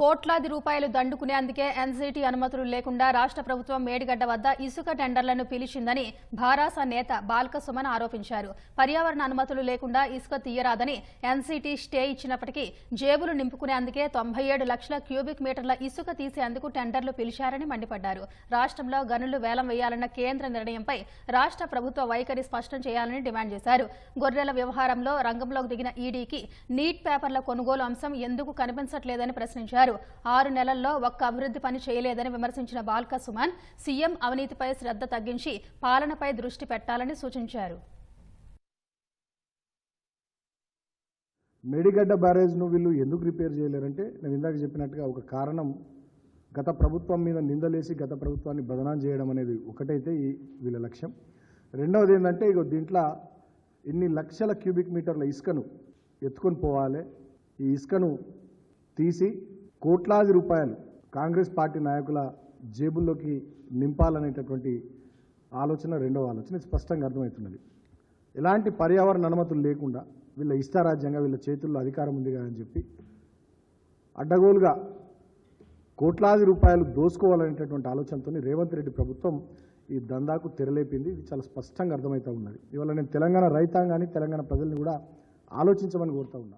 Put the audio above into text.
కోట్లాది రూపాయలు దండుకునేందుకే ఎన్సీటీ అనుమతులు లేకుండా రాష్ట్ర ప్రభుత్వం మేడిగడ్డ వద్ద ఇసుక టెండర్లను పిలిచిందని భారాస నేత బాల్క సుమన్ ఆరోపించారు. పర్యావరణ అనుమతులు లేకుండా ఇసుక తీయరాదని ఎన్సీటీ స్టే ఇచ్చినప్పటికీ జేబులు నింపుకునేందుకే తొంభై ఏడు లక్షల క్యూబిక్ మీటర్ల ఇసుక తీసేందుకు టెండర్లు పిలిచారని మండిపడ్డారు. రాష్ట్రంలో గనులు వేలం వేయాలన్న కేంద్ర నిర్ణయంపై రాష్ట్ర ప్రభుత్వ వైఖరి స్పష్టం చేయాలని డిమాండ్ చేశారు. గొర్రెల వ్యవహారంలో రంగంలోకి దిగిన ఈడీకి నీట్ పేపర్ల కొనుగోలు అంశం ఎందుకు కనిపించట్లేదని ప్రశ్నించారు. ఆరు నెలల్లో ఒక్క అభివృద్ధి పని చేయలేదని విమర్శించిన బాల్క సుమన్ సీఎం అవినీతిపై శ్రద్ధ తగ్గించి పాలనపై దృష్టి పెట్టాలని సూచించారు. మేడిగడ్డ బ్యారేజ్ను వీళ్ళు ఎందుకు రిపేర్ చేయలేరంటే నేను ఇందాక చెప్పినట్టుగా ఒక కారణం గత ప్రభుత్వం మీద నిందలేసి గత ప్రభుత్వాన్ని బదనాం చేయడం అనేది ఒకటైతే ఈ వీళ్ళ లక్ష్యం. రెండవది ఏంటంటే ఇగో దీంట్లో ఇన్ని లక్షల క్యూబిక్ మీటర్ల ఇసుకను ఎత్తుకొని పోవాలి. ఈ ఇసుకను తీసి కోట్లాది రూపాయలు కాంగ్రెస్ పార్టీ నాయకుల జేబుల్లోకి నింపాలనేటటువంటి ఆలోచన రెండవ ఆలోచన స్పష్టంగా అర్థమవుతున్నది. ఎలాంటి పర్యావరణ అనుమతులు లేకుండా వీళ్ళ ఇష్టారాజ్యంగా వీళ్ళ చేతుల్లో అధికారం ఉంది కదా అని చెప్పి అడ్డగోలుగా కోట్లాది రూపాయలు దోసుకోవాలనేటటువంటి ఆలోచనతో రేవంత్ రెడ్డి ప్రభుత్వం ఈ దందాకు తెరలేపింది. ఇది చాలా స్పష్టంగా అర్థమవుతూ ఉన్నది. ఇవాళ నేను తెలంగాణ రైతాంగాన్ని తెలంగాణ ప్రజల్ని కూడా ఆలోచించమని కోరుతా ఉన్నా.